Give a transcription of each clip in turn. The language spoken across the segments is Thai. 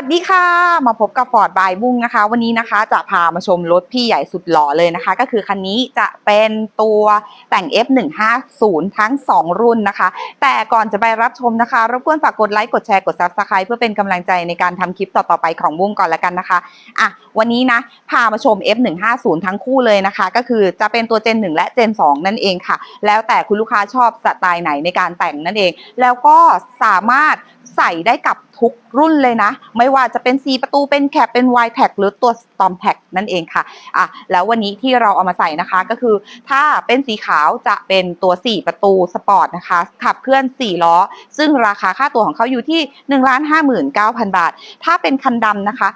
วัสดีค่ะ มาพบกับฟอร์ดบายบุ้งนะคะ วันนี้นะคะจะพามาชมรถพี่ใหญ่สุดหล่อเลยนะคะ ก็คือคันนี้จะเป็นตัวแต่ง F150 ทั้ง 2 รุ่นนะคะ แต่ก่อนจะไปรับชมนะคะรบกวนฝากกดไลค์กดแชร์กด Subscribe เพื่อเป็นกำลังใจในการทำคลิปต่อๆไปของบุ้งก่อนละกันนะคะอะวันนี้นะพามาชม F150 ทั้งคู่เลยนะคะ ก็คือจะเป็นตัว Gen 1 และ Gen 2 นั่นเองค่ะ แล้วแต่คุณลูกค้าชอบสไตล์ไหนในการแต่งนั่นเอง แล้วก็สามารถใส่ได้กับ ทุกรุ่นเลยนะ ไม่ว่าจะเป็น 4 ประตูเป็นแคปเป็น Y t a g หรือตัว Storm t a g นั่นเองค่ะอะ แล้ววันนี้ที่เราเอามาใส่นะคะก็คือ ถ้าเป็นสีขาวจะเป็นตัว 4 ประตูสปอร์ตนะคะ ขับเคลื่อน 4 ล้อ ซึ่งราคาค่าตัวของเขาอยู่ที่ 1 5 9 0 0 0 บาท ถ้าเป็นคันดำนะคะ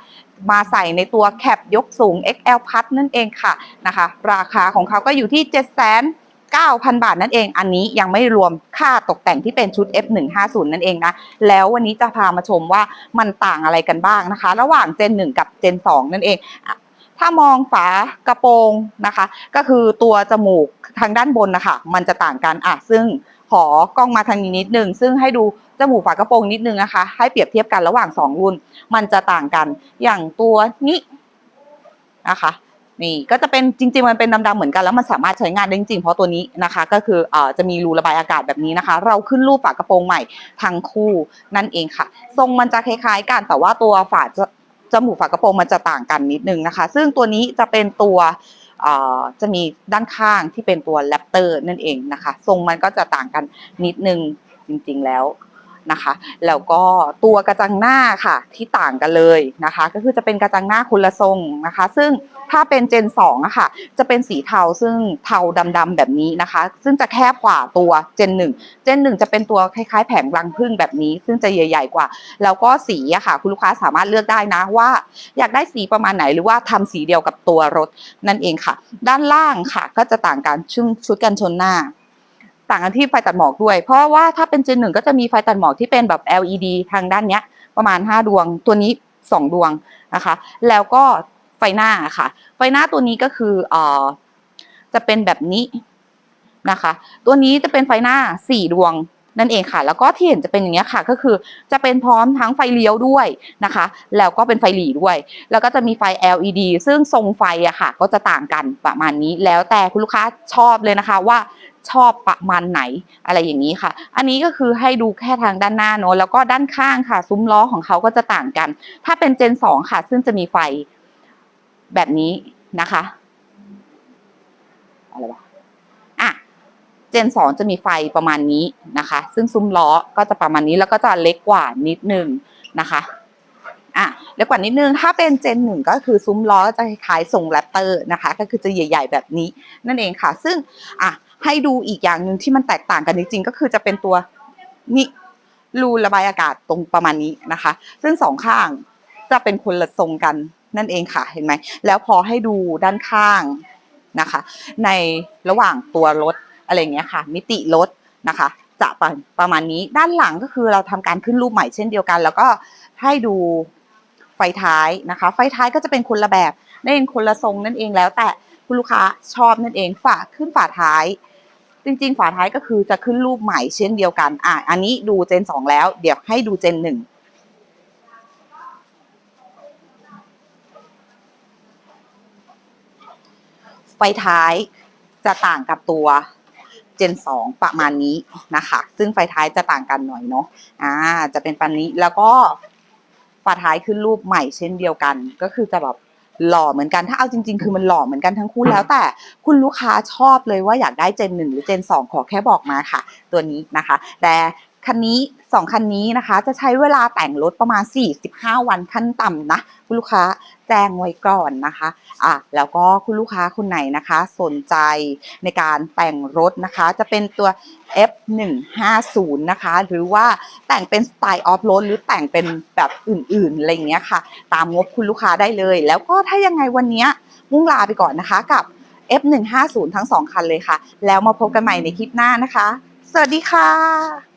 มาใส่ในตัวแคปยกสูง XL พัดนั่นเองค่ะนะคะ ราคาของเขาก็อยู่ที่7 0 0 0 0 9,000 บาทนั่นเอง อันนี้ยังไม่รวมค่าตกแต่งที่เป็นชุด F150 นั่นเองนะ แล้ววันนี้จะพามาชมว่ามันต่างอะไรกันบ้างนะคะ ระหว่าง Gen 1 กับ Gen 2 นั่นเองถ้ามองฝากระโปรงนะคะ ก็คือตัวจมูกทางด้านบนนะคะมันจะต่างกันอะซึ่งขอกล้องมาทางนี้นิดนึง ซึ่งให้ดูจมูกฝากระโปรงนิดนึงนะคะ ให้เปรียบเทียบกันระหว่าง 2 รุ่น มันจะต่างกัน อย่างตัวนี้นะคะ นี่ก็จะเป็นจริง ๆ มันเป็นดำๆเหมือนกันแล้วมันสามารถใช้งานได้จริง ๆ เพราะตัวนี้นะคะ ก็คือเอ่อจะมีรูระบายอากาศแบบนี้นะคะ เราขึ้นรูปฝากระโปรงใหม่ทั้งคู่นั่นเองค่ะ ทรงมันจะคล้ายๆ กันแต่ว่าตัวฝาจะจมูกฝากระโปรงมันจะต่างกันนิดนึงนะคะ ซึ่งตัวนี้จะเป็นตัวจะมีด้านข้างที่เป็นตัวแรปเตอร์นั่นเองนะคะ ทรงมันก็จะต่างกันนิดนึงจริง ๆ แล้ว นะคะ แล้วก็ตัวกระจังหน้าค่ะที่ต่างกันเลยนะคะ ก็คือจะเป็นกระจังหน้าคนละทรงนะคะ ซึ่งถ้าเป็นเจน2อะค่ะจะเป็นสีเทาซึ่งเทาดำๆแบบนี้นะคะ ซึ่งจะแคบกว่าตัวเจน1เจน1จะเป็นตัวคล้ายๆ แผงรังผึ้งแบบนี้ ซึ่งจะใหญ่ๆกว่า แล้วก็สีอะค่ะ คุณลูกค้าสามารถเลือกได้นะว่า อยากได้สีประมาณไหนหรือว่าทำสีเดียวกับตัวรถนั่นเองค่ะ ด้านล่างค่ะก็จะต่างกันชุดกันชนหน้า ต่างกันที่ไฟตัดหมอกด้วย เพราะว่าถ้าเป็นเจนหนึ่งก็จะมีไฟตัดหมอกที่เป็นแบบ LED ทางด้านเนี้ย ประมาณ 5 ดวง ตัวนี้ 2 ดวงนะคะ แล้วก็ไฟหน้าค่ะ ไฟหน้าตัวนี้ก็คือเอ่อจะเป็นแบบนี้นะคะ ตัวนี้จะเป็นไฟหน้า 4 ดวง นั่นเองค่ะ แล้วก็ที่เห็นจะเป็นอย่างเงี้ค่ะ ก็คือจะเป็นพร้อมทั้งไฟเลี้ยวด้วยนะคะ แล้วก็เป็นไฟหลีด้วย แล้วก็จะมีไฟ LED ซึ่งทรงไฟอะค่ะ ก็จะต่างกันประมาณนี้ แล้วแต่คุณลูกค้าชอบเลยนะคะว่าชอบประมาณไหนอะไรอย่างนี้ค่ะ อันนี้ก็คือให้ดูแค่ทางด้านหน้าเนอะแล้วก็ด้านข้างค่ะ ซุ้มล้อของเขาก็จะต่างกัน ถ้าเป็นเจน 2 ค่ะ ซึ่งจะมีไฟแบบนี้นะคะอะไรวะ เจน 2 จะมีไฟประมาณนี้นะคะ ซึ่งซุ้มล้อก็จะประมาณนี้แล้วก็จะเล็กกว่านิดนึงนะคะอะเล็กกว่านิดนึง ถ้าเป็นเจนหนึ่งก็คือซุ้มล้อจะคล้ายๆทรงแรปเตอร์นะคะ ก็คือจะใหญ่ ๆ แบบนี้นั่นเองค่ะ ซึ่งอะให้ดูอีกอย่างหนึ่งที่มันแตกต่างกันจริงๆก็คือจะเป็นตัวนี่รูระบายอากาศตรงประมาณนี้นะคะ ซึ่งสองข้างจะเป็นคนละทรงกันนั่นเองค่ะเห็นไหมแล้วพอให้ดูด้านข้างนะคะ ในระหว่างตัวรถ อะไรเงี้ยค่ะ มิติรถนะคะ จะประประมาณนี้ด้านหลังก็คือเราทำการขึ้นรูปใหม่เช่นเดียวกัน แล้วก็ให้ดูไฟท้ายนะคะ ไฟท้ายก็จะเป็นคนละแบบนั่นเองคนละทรงนั่นเองแล้ว แต่คุณลูกค้าชอบนั่นเองฝาขึ้นฝาท้าย จริง ๆ ฝาท้ายก็คือจะขึ้นรูปใหม่เช่นเดียวกันอะอันนี้ดูเจน 2 แล้ว เดี๋ยวให้ดูเจน1ไฟท้ายจะต่างกับตัว เจน 2 ประมาณนี้นะคะ ซึ่งไฟท้ายจะต่างกันหน่อยเนาะอ่าจะเป็นปันนี้แล้วก็ฝาท้ายขึ้นรูปใหม่เช่นเดียวกัน ก็คือจะแบบหล่อเหมือนกันถ้าเอาจริง ๆ คือมันหล่อเหมือนกันทั้งคู่แล้วแต่ คุณลูกค้าชอบเลยว่าอยากได้เจน1หรือเจน2ขอแค่บอกมาค่ะ ตัวนี้นะคะ แต่ คันนี้ 2 คันนี้นะคะ จะใช้เวลาแต่งรถประมาณ 45 วันขั้นต่ำนะ คุณลูกค้าแจ้งไว้ก่อนนะคะอะแล้วก็คุณลูกค้าคนไหนนะคะ สนใจในการแต่งรถนะคะ จะเป็นตัว F150 นะคะ หรือว่าแต่งเป็นสไตล์ออฟโรดหรือแต่งเป็นแบบอื่นๆอะไรอย่างเงี้ยค่ะ ตามงบคุณลูกค้าได้เลย แล้วก็ถ้ายังไงวันเนี้ยมุ่งลาไปก่อนนะคะกับ F150 ทั้ง 2 คันเลยค่ะ แล้วมาพบกันใหม่ในคลิปหน้านะคะ สวัสดีค่ะ